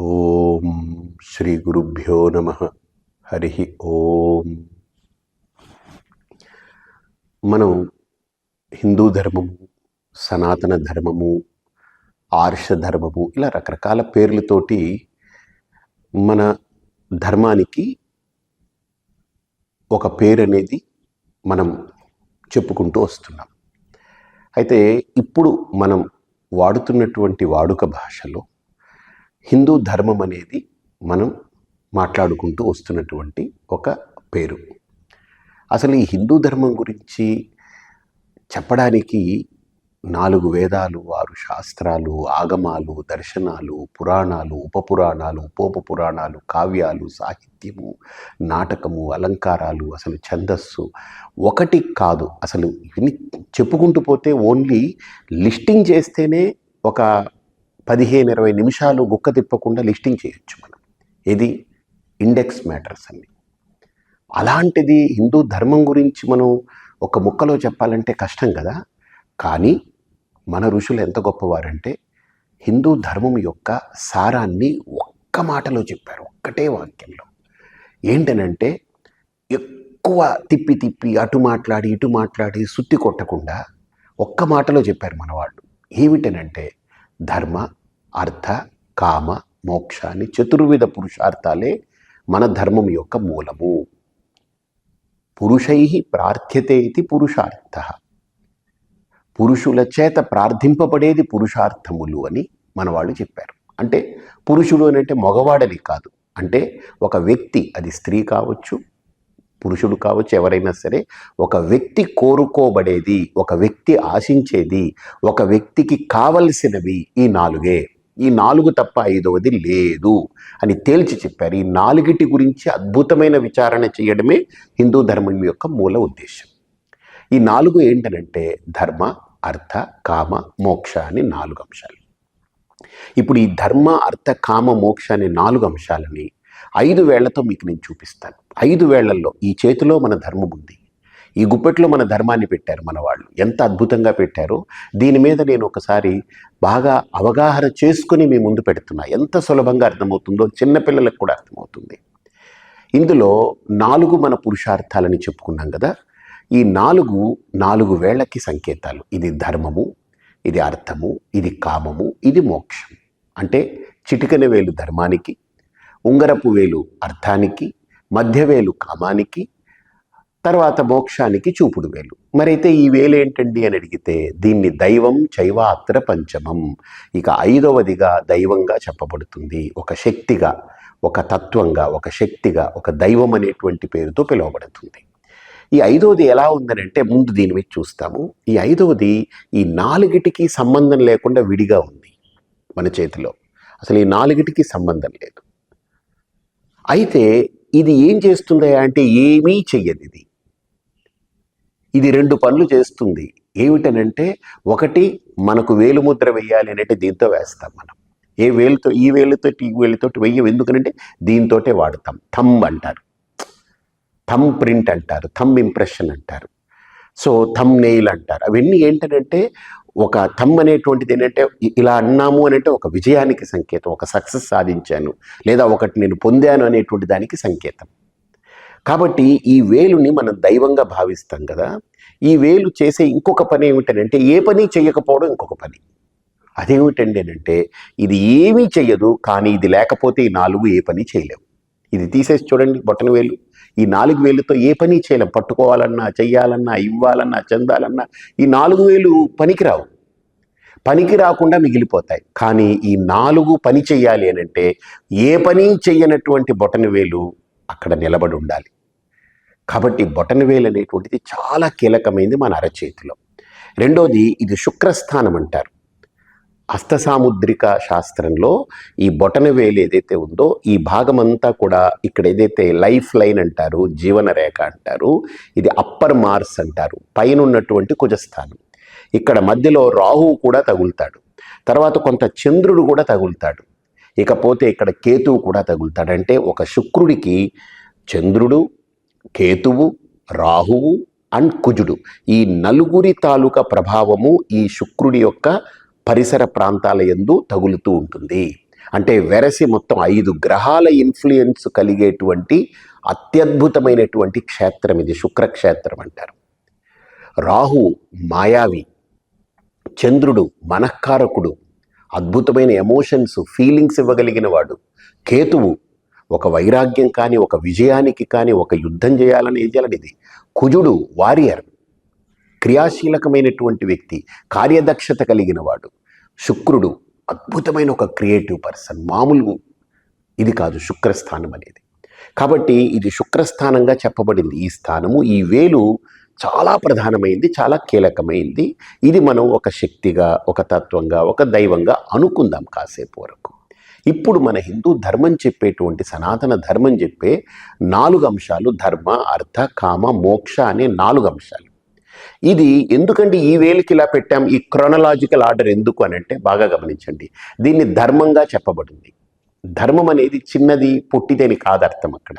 ఓం శ్రీ గురుభ్యో నమ. హరి ఓం. మనం హిందూ ధర్మము సనాతన ధర్మము ఆర్ష ధర్మము ఇలా రకరకాల పేర్లతోటి మన ధర్మానికి ఒక పేరు అనేది మనం చెప్పుకుంటూ వస్తున్నాం. అయితే ఇప్పుడు మనం వాడుతున్నటువంటి వాడుక భాషలో హిందూ ధర్మం అనేది మనం మాట్లాడుకుంటూ వస్తున్నటువంటి ఒక పేరు. అసలు ఈ హిందూ ధర్మం గురించి చెప్పడానికి నాలుగు వేదాలు ఆరు శాస్త్రాలు ఆగమాలు దర్శనాలు పురాణాలు ఉపపురాణాలు ఉపోప పురాణాలు కావ్యాలు సాహిత్యము నాటకము అలంకారాలు అసలు ఛందస్సు ఒకటి కాదు. అసలు ఇవన్నీ చెప్పుకుంటూ పోతే ఓన్లీ లిస్టింగ్ చేస్తేనే ఒక పదిహేను ఇరవై నిమిషాలు గుక్క తిప్పకుండా లిస్టింగ్ చేయొచ్చు మనం. ఇది ఇండెక్స్ మ్యాటర్స్ అన్ని. అలాంటిది హిందూ ధర్మం గురించి మనం ఒక ముక్కలో చెప్పాలంటే కష్టం కదా. కానీ మన ఋషులు ఎంత గొప్పవారంటే హిందూ ధర్మం యొక్క సారాన్ని ఒక్క మాటలో చెప్పారు. ఒక్కటే వాక్యంలో. ఏంటనంటే ఎక్కువ తిప్పి తిప్పి అటు మాట్లాడి ఇటు మాట్లాడి సుత్తి కొట్టకుండా ఒక్క మాటలో చెప్పారు మన వాళ్ళు ఏమిటనంటే ధర్మ అర్థ కామ మోక్ష అని చతుర్విధ పురుషార్థాలే మన ధర్మం యొక్క మూలము. పురుషై ప్రార్థ్యతే ఇది పురుషార్థ. పురుషుల చేత ప్రార్థింపబడేది పురుషార్థములు అని మన వాళ్ళు చెప్పారు. అంటే పురుషుడు అని అంటే మగవాడని కాదు. అంటే ఒక వ్యక్తి అది స్త్రీ కావచ్చు పురుషుడు కావచ్చు ఎవరైనా సరే ఒక వ్యక్తి కోరుకోబడేది ఒక వ్యక్తి ఆశించేది ఒక వ్యక్తికి కావలసినవి ఈ నాలుగే. ఈ నాలుగు తప్ప ఐదవది లేదు అని తేల్చి చెప్పారు. ఈ నాలుగిటి గురించి అద్భుతమైన విచారణ చేయడమే హిందూ ధర్మం యొక్క మూల ఉద్దేశం. ఈ నాలుగు ఏంటనంటే ధర్మ అర్థ కామ మోక్ష అని నాలుగు అంశాలు. ఇప్పుడు ఈ ధర్మ అర్థ కామ మోక్ష అనే నాలుగు అంశాలని ఐదు వేళ్ళతో మీకు నేను చూపిస్తాను. ఐదు వేళ్ళలో ఈ చేతిలో మన ధర్మం ఉంది. ఈ గుప్పెట్లో మన ధర్మాన్ని పెట్టారు మన వాళ్ళు. ఎంత అద్భుతంగా పెట్టారో. దీని మీద నేను ఒకసారి బాగా అవగాహన చేసుకుని మీ ముందు పెడుతున్నా. ఎంత సులభంగా అర్థమవుతుందో చిన్నపిల్లలకు కూడా అర్థమవుతుంది. ఇందులో నాలుగు మన పురుషార్థాలని చెప్పుకున్నాం కదా. ఈ నాలుగు నాలుగు వేళ్ళకి సంకేతాలు. ఇది ధర్మము ఇది అర్థము ఇది కామము ఇది మోక్షం. అంటే చిటికన వేలు ధర్మానికి ఉంగరపు వేలు అర్థానికి మధ్యవేలు కామానికి తర్వాత మోక్షానికి చూపుడు వేలు. మరైతే ఈ వేలు ఏంటండి అని అడిగితే దీన్ని దైవం చైవాత్ర పంచమం. ఇక ఐదవదిగా దైవంగా చెప్పబడుతుంది. ఒక శక్తిగా ఒక తత్వంగా ఒక శక్తిగా ఒక దైవం అనేటువంటి పేరుతో పిలువబడుతుంది. ఈ ఐదవది ఎలా ఉందనంటే ముందు దీని మీద చూస్తాము. ఈ ఐదవది ఈ నాలుగిటికి సంబంధం లేకుండా విడిగా ఉంది మన చేతిలో. అసలు ఈ నాలుగిటికి సంబంధం లేదు. అయితే ఇది ఏం చేస్తుంది అంటే ఏమీ చెయ్యదు ఇది. ఇది రెండు పనులు చేస్తుంది. ఏమిటనంటే ఒకటి మనకు వేలుముద్ర వేయాలి అంటే దీంతో వేస్తాం మనం. ఏ వేలుతో ఈ వేలుతో ఈ వేలుతో వెయ్యం ఎందుకనంటే దీంతోటే వాడతాం. థమ్ అంటారు. థమ్ ప్రింట్ అంటారు. థమ్ ఇంప్రెషన్ అంటారు. సో థమ్ నెయిల్ అంటారు. అవన్నీ ఏంటంటే ఒక థమ్ అనేటువంటిది ఏంటంటే ఇలా అన్నాము అని అంటే ఒక విజయానికి సంకేతం ఒక సక్సెస్ సాధించాను లేదా ఒకటి నేను పొందాను అనేటువంటి దానికి సంకేతం. కాబట్టి ఈ వేలుని మనం దైవంగా భావిస్తాం కదా ఈ వేలు చేసే ఇంకొక పని ఏమిటనంటే ఏ పని చేయకపోవడం ఇంకొక పని. అదేమిటండి అంటే ఇది ఏమీ చెయ్యదు కానీ ఇది లేకపోతే ఈ నాలుగు ఏ పని చేయలేవు. ఇది తీసేసి చూడండి బొట్టన వేలు. ఈ నాలుగు వేలుతో ఏ పని చేయలేం. పట్టుకోవాలన్నా చెయ్యాలన్నా ఇవ్వాలన్నా చెందాలన్నా ఈ నాలుగు వేలు పనికిరావు. పనికి రాకుండా మిగిలిపోతాయి. కానీ ఈ నాలుగు పని చెయ్యాలి అని అంటే ఏ పని చెయ్యనటువంటి బొటన వేలు అక్కడ నిలబడి ఉండాలి. కాబట్టి బొటన వేలు అనేటువంటిది చాలా కీలకమైంది మన అరచేతిలో. రెండోది ఇది శుక్రస్థానం అంటారు. హస్తసాముద్రిక శాస్త్రంలో ఈ బొటన వేలు ఏదైతే ఉందో ఈ భాగం అంతా కూడా ఇక్కడ ఏదైతే లైఫ్ లైన్ అంటారు జీవన రేఖ అంటారు ఇది అప్పర్ మార్స్ అంటారు పైన ఉన్నటువంటి కుజస్థానం. ఇక్కడ మధ్యలో రాహువు కూడా తగులుతాడు. తర్వాత కొంత చంద్రుడు కూడా తగులుతాడు. ఇకపోతే ఇక్కడ కేతువు కూడా తగులుతాడు. అంటే ఒక శుక్రుడికి చంద్రుడు కేతువు రాహువు అండ్ కుజుడు. ఈ నలుగురి తాలూకా ప్రభావము ఈ శుక్రుడి యొక్క పరిసర ప్రాంతాల యందు తగులుతూ ఉంటుంది. అంటే వెరసి మొత్తం ఐదు గ్రహాల ఇన్ఫ్లుయెన్స్ కలిగేటువంటి అత్యద్భుతమైనటువంటి క్షేత్రం ఇది శుక్రక్షేత్రం అంటారు. రాహు మాయావి చంద్రుడు మనఃకారకుడు అద్భుతమైన ఎమోషన్స్ ఫీలింగ్స్ ఇవ్వగలిగిన వాడు. కేతువు ఒక వైరాగ్యం కానీ ఒక విజయానికి కానీ ఒక యుద్ధం చేయాలని ఏం చేయాలని ఇది. కుజుడు వారియర్ క్రియాశీలకమైనటువంటి వ్యక్తి కార్యదక్షత కలిగిన వాడు శుక్రుడు అద్భుతమైన ఒక క్రియేటివ్ పర్సన్ మామూలు ఇది కాదు శుక్రస్థానం అనేది. కాబట్టి ఇది శుక్రస్థానంగా చెప్పబడింది. ఈ స్థానము ఈ వేలు చాలా ప్రధానమైంది చాలా కీలకమైంది. ఇది మనం ఒక శక్తిగా ఒక తత్వంగా ఒక దైవంగా అనుకుందాం కాసేపు వరకు. ఇప్పుడు మన హిందూ ధర్మం చెప్పేటువంటి సనాతన ధర్మం చెప్పే నాలుగు అంశాలు ధర్మ అర్థ కామ మోక్ష అనే నాలుగు అంశాలు. ఇది ఎందుకంటే ఈ వేలికి ఇలా పెట్టాం ఈ క్రొనలాజికల్ ఆర్డర్ ఎందుకు అని అంటే బాగా గమనించండి. దీన్ని ధర్మంగా చెప్పబడింది. ధర్మం అనేది చిన్నది పుట్టిదని కాదు అర్థం అక్కడ.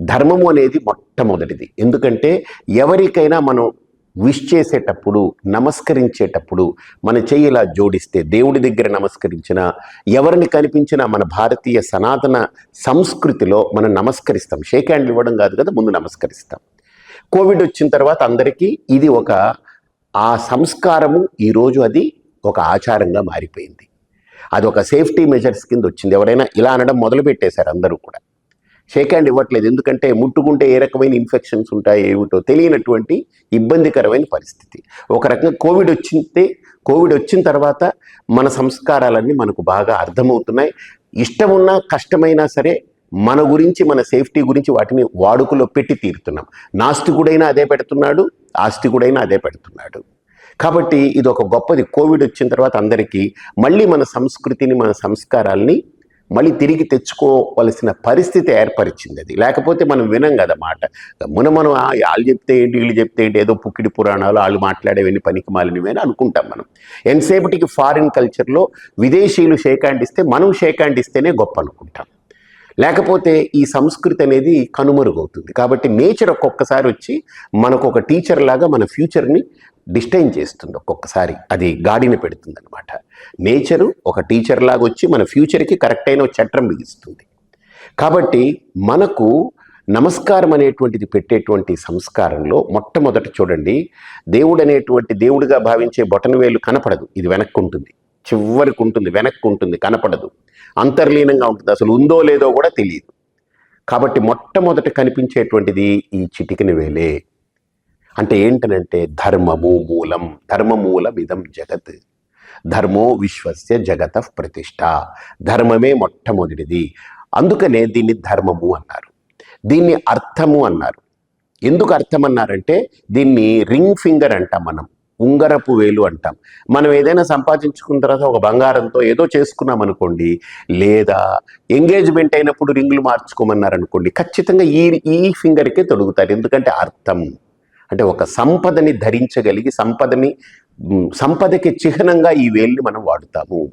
ధర్మము అనేది మొట్టమొదటిది. ఎందుకంటే ఎవరికైనా మనం విష్ చేసేటప్పుడు నమస్కరించేటప్పుడు మన చెయ్యి ఇలా జోడిస్తే దేవుడి దగ్గర నమస్కరించిన ఎవరిని కనిపించినా మన భారతీయ సనాతన సంస్కృతిలో మనం నమస్కరిస్తాం. షేక్ హ్యాండ్ ఇవ్వడం కాదు కదా ముందు నమస్కరిస్తాం. కోవిడ్ వచ్చిన తర్వాత అందరికీ ఇది ఒక ఆ సంస్కారము ఈరోజు అది ఒక ఆచారంగా మారిపోయింది. అది ఒక సేఫ్టీ మెజర్స్ కింద వచ్చింది. ఎవరైనా ఇలా అనడం మొదలు పెట్టేశారు అందరూ కూడా. షేక్ హ్యాండ్ ఇవ్వట్లేదు. ఎందుకంటే ముట్టుకుంటే ఏ రకమైన ఇన్ఫెక్షన్స్ ఉంటాయి ఏమిటో తెలియనటువంటి ఇబ్బందికరమైన పరిస్థితి. ఒక రకంగా కోవిడ్ వచ్చింటే కోవిడ్ వచ్చిన తర్వాత మన సంస్కారాలన్నీ మనకు బాగా అర్థమవుతున్నాయి. ఇష్టమున్నా కష్టమైనా సరే మన గురించి మన సేఫ్టీ గురించి వాటిని వాడుకలో పెట్టి తీరుతున్నాం. నాస్తికుడైనా అదే పెడుతున్నాడు ఆస్తికుడైనా అదే పెడుతున్నాడు. కాబట్టి ఇది ఒక గొప్పది. కోవిడ్ వచ్చిన తర్వాత అందరికీ మళ్ళీ మన సంస్కృతిని మన సంస్కారాల్ని మళ్ళీ తిరిగి తెచ్చుకోవలసిన పరిస్థితి ఏర్పరిచింది అది. లేకపోతే మనం వినం కదా మాట. మున మనం వాళ్ళు చెప్తే ఏంటి వీళ్ళు చెప్తే ఏంటి ఏదో పుక్కిడి పురాణాలు వాళ్ళు మాట్లాడేవన్నీ పనికి మాలినవి అని అనుకుంటాం మనం. ఎంతసేపటికి ఫారిన్ కల్చర్లో విదేశీయులు షేక్ హ్యాండ్ ఇస్తే మనం షేక్ హ్యాండ్ ఇస్తేనే గొప్ప అనుకుంటాం. లేకపోతే ఈ సంస్కృతి అనేది కనుమరుగవుతుంది. కాబట్టి నేచర్ ఒక్కొక్కసారి వచ్చి మనకు ఒక టీచర్ లాగా మన ఫ్యూచర్ని డిస్టైన్ చేస్తుంది ఒక్కొక్కసారి. అది గాడిన పెడుతుంది అనమాట నేచరు ఒక టీచర్ లాగా వచ్చి మన ఫ్యూచర్కి కరెక్ట్ అయిన చట్టం బిగిస్తుంది కాబట్టి మనకు నమస్కారం అనేటువంటిది పెట్టేటువంటి సంస్కారంలో మొట్టమొదట చూడండి దేవుడు అనేటువంటి దేవుడిగా భావించే బొటనవేలు కనపడదు. ఇది వెనక్కుంటుంది. చివరికి ఉంటుంది వెనక్కు ఉంటుంది కనపడదు. అంతర్లీనంగా ఉంటుంది అసలు ఉందో లేదో కూడా తెలియదు. కాబట్టి మొట్టమొదట కనిపించేటువంటిది ఈ చిటికిన వేలే. అంటే ఏంటనంటే ధర్మము మూలం ధర్మమూలం ఇదం జగత్. ధర్మో విశ్వస్య జగత ప్రతిష్ట. ధర్మమే మొట్టమొదటిది. అందుకనే దీన్ని ధర్మము అన్నారు. దీన్ని అర్థము అన్నారు. ఎందుకు అర్థం అన్నారంటే దీన్ని రింగ్ ఫింగర్ అంటాం మనం. ఉంగరపు వేలు అంటాం. మనం ఏదైనా సంపాదించుకున్న తర్వాత ఒక బంగారంతో ఏదో చేసుకున్నాం అనుకోండి లేదా ఎంగేజ్మెంట్ అయినప్పుడు రింగులు మార్చుకోమన్నారు అనుకోండి ఖచ్చితంగా ఈ ఈ ఫింగర్కే తొడుగుతారు ఎందుకంటే అర్థం. అంటే ఒక సంపదని ధరించగలిగి సంపదని సంపదకి చిహ్నంగా ఈ వేల్ని మనం వాడుతాము.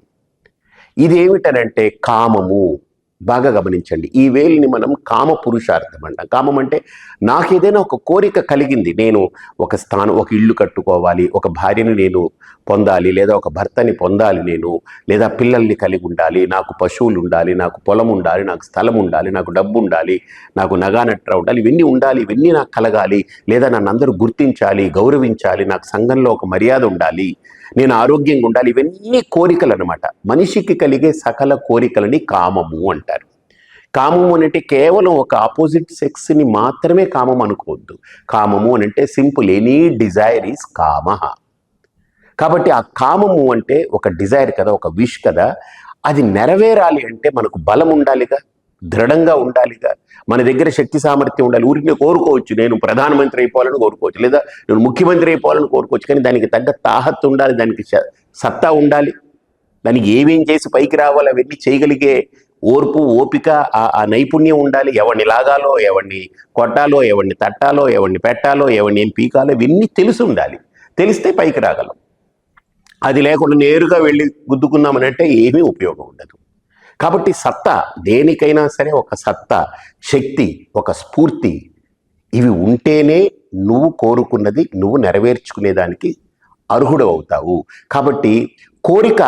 ఇది ఏమిటనంటే కామము. బాగా గమనించండి. ఈ వేలిని మనం కామ పురుషార్థం అంటాం. కామం అంటే నాకు ఏదైనా ఒక కోరిక కలిగింది. నేను ఒక స్థానం ఒక ఇల్లు కట్టుకోవాలి ఒక భార్యని నేను పొందాలి లేదా ఒక భర్తని పొందాలి నేను లేదా పిల్లల్ని కలిగి ఉండాలి నాకు పశువులు ఉండాలి నాకు పొలం ఉండాలి నాకు స్థలం ఉండాలి నాకు డబ్బు ఉండాలి నాకు నగానట్ర ఉండాలి ఇవన్నీ ఉండాలి ఇవన్నీ నాకు కలగాలి లేదా నన్ను అందరూ గుర్తించాలి గౌరవించాలి నాకు సంఘంలో ఒక మర్యాద ఉండాలి నేను ఆరోగ్యంగా ఉండాలి ఇవన్నీ కోరికలు అనమాట మనిషికి కలిగే సకల కోరికలని కామము అంటారు. కామము అనంటే కేవలం ఒక ఆపోజిట్ సెక్స్ని మాత్రమే కామం అనుకోవద్దు. కామము అని అంటే సింపుల్ ఎనీ డిజైర్ ఈజ్ కామ. కాబట్టి ఆ కామము అంటే ఒక డిజైర్ కదా ఒక విష్ కదా అది నెరవేరాలి అంటే మనకు బలం ఉండాలిగా. దృఢంగా ఉండాలిగా మన దగ్గర శక్తి సామర్థ్యం ఉండాలి. ఊరికి కోరుకోవచ్చు. నేను ప్రధానమంత్రి అయిపోవాలని కోరుకోవచ్చు. లేదా నేను ముఖ్యమంత్రి అయిపోవాలని కోరుకోవచ్చు. కానీ దానికి తగ్గ తాహత్తు ఉండాలి. దానికి సత్తా ఉండాలి. దానికి ఏమేం చేసి పైకి రావాలి? అవన్నీ చేయగలిగే ఓర్పు ఓపిక ఆ- ఆ నైపుణ్యం ఉండాలి. ఎవరిని లాగాలో ఎవరిని కొట్టాలో ఎవరిని తట్టాలో ఎవరిని పెట్టాలో ఎవరిని ఏం పీకాలో ఇవన్నీ తెలిసి ఉండాలి. తెలిస్తే పైకి రాగలం. అది లేకుండా నేరుగా వెళ్ళి గుద్దుకున్నామనంటే ఏమీ ఉపయోగం ఉండదు. కాబట్టి సత్తా దేనికైనా సరే ఒక సత్తా శక్తి ఒక స్ఫూర్తి. ఇవి ఉంటేనే నువ్వు కోరుకున్నది నువ్వు నెరవేర్చుకునేదానికి అర్హుడు అవుతావు. కాబట్టి కోరిక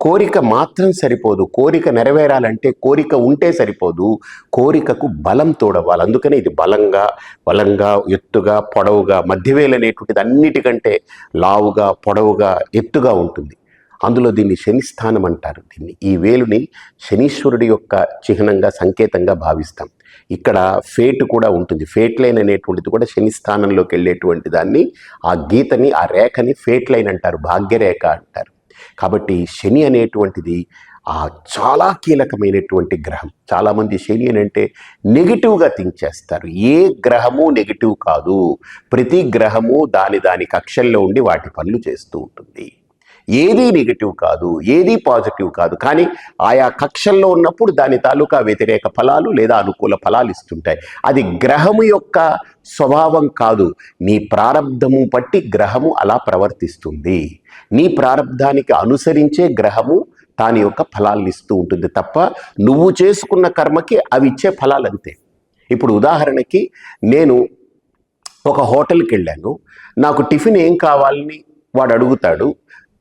కోరిక మాత్రం సరిపోదు. కోరిక నెరవేరాలంటే కోరిక ఉంటే సరిపోదు. కోరికకు బలం తోడవాలి అందుకనే ఇది బలంగా బలంగా ఎత్తుగా పొడవుగా మధ్యవేలు అనేటువంటిది అన్నిటికంటే లావుగా పొడవుగా ఎత్తుగా ఉంటుంది. అందులో దీన్ని శనిస్థానం అంటారు. దీన్ని ఈ వేలుని శనీశ్వరుడి యొక్క చిహ్నంగా సంకేతంగా భావిస్తాం. ఇక్కడ ఫేట్ కూడా ఉంటుంది. ఫేట్ లైన్ అనేటువంటిది కూడా శనిస్థానంలోకి వెళ్ళేటువంటి దాన్ని ఆ గీతని ఆ రేఖని ఫేట్ లైన్ అంటారు. భాగ్యరేఖ అంటారు. కాబట్టి శని అనేటువంటిది ఆ చాలా కీలకమైనటువంటి గ్రహం. చాలామంది శని అని అంటే నెగిటివ్గా థింక్ చేస్తారు. ఏ గ్రహము నెగిటివ్ కాదు. ప్రతి గ్రహము దాని దాని కక్షల్లో ఉండి వాటి పనులు చేస్తూ ఉంటుంది. ఏదీ నెగిటివ్ కాదు ఏదీ పాజిటివ్ కాదు. కానీ ఆయా కక్షల్లో ఉన్నప్పుడు దాని తాలూకా వ్యతిరేక ఫలాలు లేదా అనుకూల ఫలాలు ఇస్తుంటాయి. అది గ్రహము యొక్క స్వభావం కాదు. నీ ప్రారంధము బట్టి గ్రహము అలా ప్రవర్తిస్తుంది. నీ ప్రారంధానికి అనుసరించే గ్రహము దాని యొక్క ఫలాలను ఇస్తూ ఉంటుంది తప్ప నువ్వు చేసుకున్న కర్మకి అవి ఇచ్చే ఫలాలు అంతే ఇప్పుడు ఉదాహరణకి నేను ఒక హోటల్కి వెళ్ళాను. నాకు టిఫిన్ ఏం కావాలని వాడు అడుగుతాడు.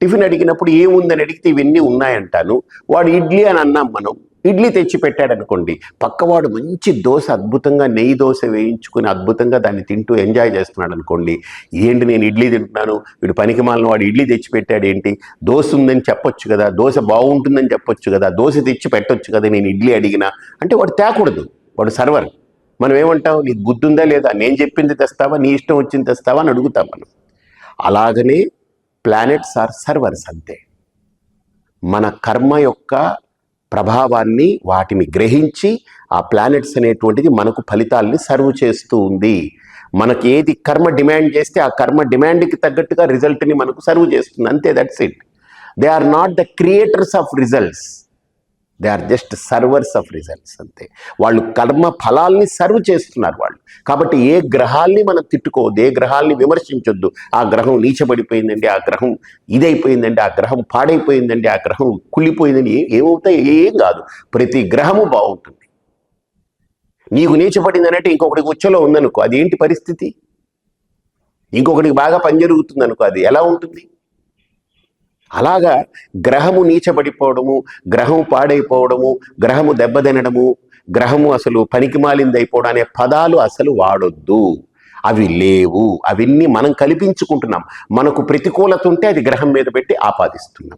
టిఫిన్ అడిగినప్పుడు ఏముందని అడిగితే ఇవన్నీ ఉన్నాయంటాను. వాడు ఇడ్లీ అని అన్నాం మనం. ఇడ్లీ తెచ్చి పెట్టాడనుకోండి. పక్కవాడు మంచి దోశ అద్భుతంగా నెయ్యి దోశ వేయించుకుని అద్భుతంగా దాన్ని తింటూ ఎంజాయ్ చేస్తున్నాడు అనుకోండి ఏంటి నేను ఇడ్లీ తింటున్నాను? వీడు పనికి మాలిన వాడు ఇడ్లీ తెచ్చి పెట్టాడు ఏంటి దోశ ఉందని చెప్పొచ్చు కదా. దోశ బాగుంటుందని చెప్పొచ్చు కదా. దోశ తెచ్చి పెట్టొచ్చు కదా నేను ఇడ్లీ అడిగినా? అంటే వాడు తేకూడదు. వాడు సర్వర్. మనం ఏమంటాం? నీకు బుద్ధి ఉందా లేదా? నేను చెప్పింది తెస్తావా? నీ ఇష్టం వచ్చింది తెస్తావా? అని అడుగుతాం మనం. అలాగనే ప్లానెట్స్ ఆర్ సర్వర్స్ అంతే. మన కర్మ యొక్క ప్రభావాన్ని వాటిని గ్రహించి ఆ ప్లానెట్స్ అనేటువంటిది మనకు ఫలితాల్ని సర్వ్ చేస్తూ ఉంది. మనకి ఏది కర్మ డిమాండ్ చేస్తే ఆ కర్మ డిమాండ్కి తగ్గట్టుగా రిజల్ట్ని మనకు సర్వ్ చేస్తుంది. అంతే that's it they are not the creators of results they are just servers of results అంతే. వాళ్ళు కర్మ ఫలాల్ని సర్వ్ చేస్తున్నారు వాళ్ళు. కాబట్టి ఏ గ్రహాల్ని మనం తిట్టుకోవద్దు ఏ గ్రహాల్ని విమర్శించొద్దు. ఆ గ్రహం నీచబడిపోయిందండి ఆ గ్రహం ఇదైపోయిందండి ఆ గ్రహం పాడైపోయిందండి ఆ గ్రహం కుళ్ళిపోయిందని ఏమవుతాయి? ఏం కాదు. ప్రతి గ్రహము బాగుంటుంది. నీకు నీచబడింది ఇంకొకటి ఇంకొకటికి ఉచ్చలో ఉందనుకో అది ఏంటి పరిస్థితి? ఇంకొకటికి బాగా పని జరుగుతుంది అనుకో అది ఎలా ఉంటుంది? అలాగా గ్రహము నీచబడిపోవడము గ్రహము పాడైపోవడము గ్రహము దెబ్బతినడము గ్రహము అసలు పనికి మాలిందైపోవడం అనే పదాలు అసలు వాడొద్దు. అవి లేవు. అవన్నీ మనం కల్పించుకుంటున్నాం. మనకు ప్రతికూలత ఉంటే అది గ్రహం మీద పెట్టి ఆపాదిస్తున్నాం.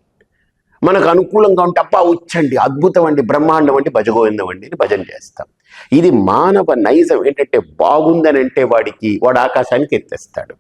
మనకు అనుకూలంగా ఉంటే అబ్బా ఉచ్చండి అద్భుతం అండి బ్రహ్మాండం అండి భజగోవిందం అండి అని భజన చేస్తాం. ఇది మానవ నైజం. ఏంటంటే బాగుందని అంటే వాడికి వాడు ఆకాశానికి ఎత్తేస్తాడు.